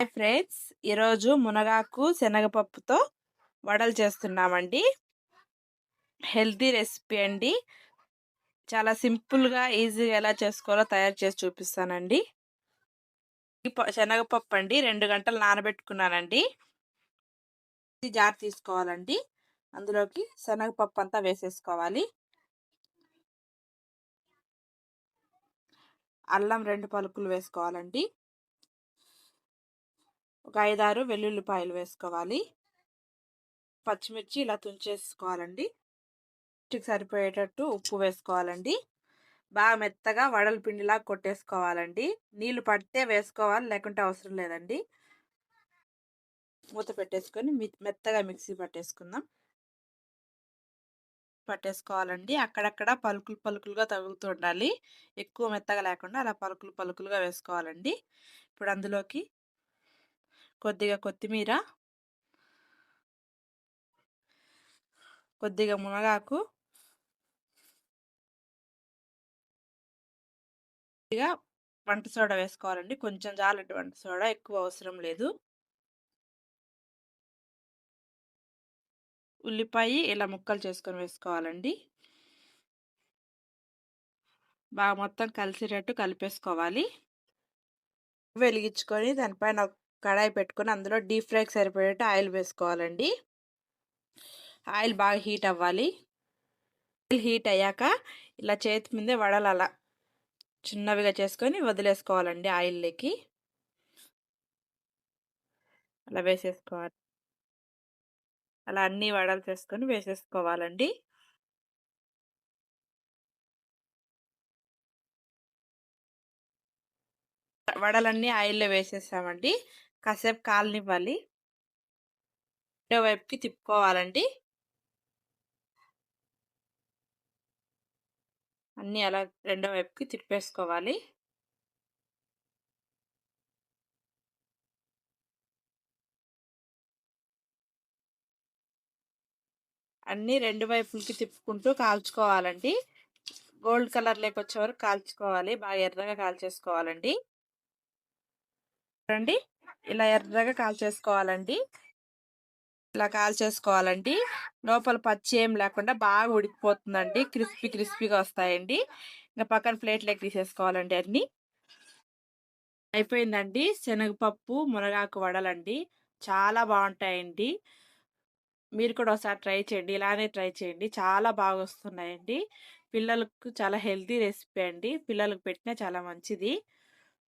Hi friends. ఈరోజు మునగాకు శనగపప్పుతో వడలు చేస్తున్నామండి. హెల్తీ రెసిపీ అండి. చాలా సింపుల్గా ఈజీగా ఎలా చేసుకోవాలో తయారు చేసి చూపిస్తానండి. శనగపప్పు అండి రెండు గంటలు నానబెట్టుకున్నానండి. జార్ తీసుకోవాలండి. అందులోకి శనగపప్పు అంతా వేసేసుకోవాలి. అల్లం రెండు పలుకులు వేసుకోవాలండి. ఒక ఐదారు వెల్లుల్లిపాయలు వేసుకోవాలి. పచ్చిమిర్చి ఇలా తుంచేసుకోవాలండి. రుచికి సరిపోయేటట్టు ఉప్పు వేసుకోవాలండి. బాగా మెత్తగా వడల పిండిలా కొట్టేసుకోవాలండి. నీళ్ళు పడితే వేసుకోవాలి లేకుంటే అవసరం లేదండి. మూత పెట్టేసుకొని మెత్తగా మిక్సీ పట్టేసుకుందాం. పట్టేసుకోవాలండి. అక్కడక్కడ పలుకులు పలుకులుగా తగులుతూ ఉండాలి. ఎక్కువ మెత్తగా లేకుండా అలా పలుకులు పలుకులుగా వేసుకోవాలండి. ఇప్పుడు అందులోకి కొద్దిగా కొత్తిమీర. కొద్దిగా మునగాకు. కొద్దిగా వంట సోడా వేసుకోవాలండి. కొంచెం జాలటి వంట సోడా ఎక్కువ అవసరం లేదు. ఉల్లిపాయ ఇలా ముక్కలు చేసుకొని వేసుకోవాలండి. బాగా మొత్తం కలిసేటట్టు కలిపేసుకోవాలి. వెలిగించుకొని దానిపైన కడాయి పెట్టుకొని అందులో డీప్ ఫ్రైకి సరిపడేట ఆయిల్ వేసుకోవాలండి. ఆయిల్ బాగా హీట్ అవ్వాలి. ఆయిల్ హీట్ అయ్యాక ఇలా చేతి మీదే వడలు అలా చిన్నవిగా చేసుకొని వదిలేసుకోవాలండి ఆయిల్లోకి. అలా వేసేసుకోవాలి. అలా అన్నీ వడలు చేసుకొని వేసేసుకోవాలండి. వడలన్నీ ఆయిల్లో వేసేసామండి. కాసేపు కాలనివ్వాలి రెండో వైపుకి తిప్పుకోవాలండి. అన్నీ అలా రెండో వైపుకి తిప్పేసుకోవాలి. అన్నీ రెండు వైపులకి తిప్పుకుంటూ కాల్చుకోవాలండి. గోల్డ్ కలర్ లేకొచ్చే వరకు కాల్చుకోవాలి. బాగా ఎర్రగా కాల్చేసుకోవాలండి. చూడండి ఇలా ఎర్రగా కాల్చేసుకోవాలండి. ఇలా కాల్చేసుకోవాలండి. లోపల పచ్చి ఏం లేకుండా బాగా ఉడికిపోతుందండి. క్రిస్పీ క్రిస్పీగా వస్తాయండి. ఇంకా పక్కన ప్లేట్లోకి తీసేసుకోవాలండి అన్నీ. అయిపోయిందండి. శనగపప్పు మునగాకు వడలండి. చాలా బాగుంటాయండి. మీరు కూడా ఒకసారి ట్రై చేయండి. ఇలానే ట్రై చేయండి. చాలా బాగా వస్తున్నాయండి. పిల్లలకు చాలా హెల్తీ రెసిపీ అండి. పిల్లలకు పెట్టినా చాలా మంచిది.